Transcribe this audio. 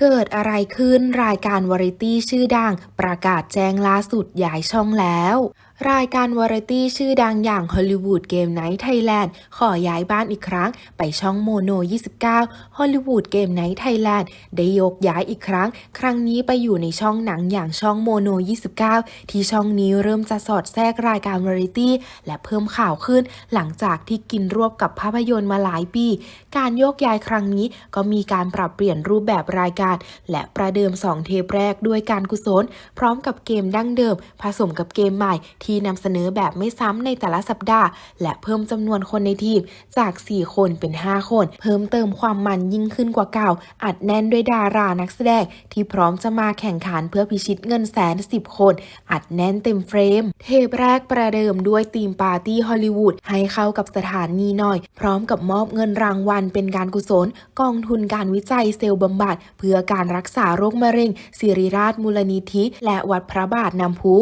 เกิดอะไรขึ้นรายการวาไรตี้ชื่อดัง ประกาศแจ้งล่าสุดย้ายช่องแล้ว รายการวาไรตี้ชื่อดังอย่างฮอลลีวูดเกมไนท์ไทยแลนด์ขอย้ายบ้านอีกครั้ง ไปช่องโมโน 29ฮอลลีวูดเกมไนท์ไทยแลนด์ได้ยกย้ายอีกครั้ง ครั้งนี้ไปอยู่ในช่องหนังอย่างช่องโมโน 29 ที่ช่องนี้เริ่มจะสอดแทรกรายการวาไรตี้และเพิ่มข่าวขึ้น หลังจากที่กินรวบกับภาพยนตร์มาหลายปี การโยกย้ายครั้งนี้ก็มีการปรับเปลี่ยนรูปแบบรายการ และประเดิม 2 เทปแรกด้วยการกุศล พร้อมกับเกมดั้งเดิม ผสมกับเกมใหม่ที่นำเสนอแบบไม่ซ้ำในแต่ละสัปดาห์ และเพิ่มจำนวนคนในทีมจาก 4 คนเป็น 5 คน เพิ่มเติมความมันยิ่งขึ้นกว่าเก่า อัดแน่นด้วยดารานักแสดงที่พร้อมจะมาแข่งขันเพื่อพิชิตเงินแสน 10 คน อัดแน่นเต็มเฟรม เทปแรกประเดิมด้วยธีมปาร์ตี้ฮอลลีวูดให้เข้ากับสถานีหน่อย พร้อมกับมอบเงินรางวัลเป็นการกุศล กองทุนการวิจัยเซลล์บำบัดเพื่อการรักษาโรคมะเร็ง ศิริราชมูลนิธิ และวัดพระบาทน้ำพุ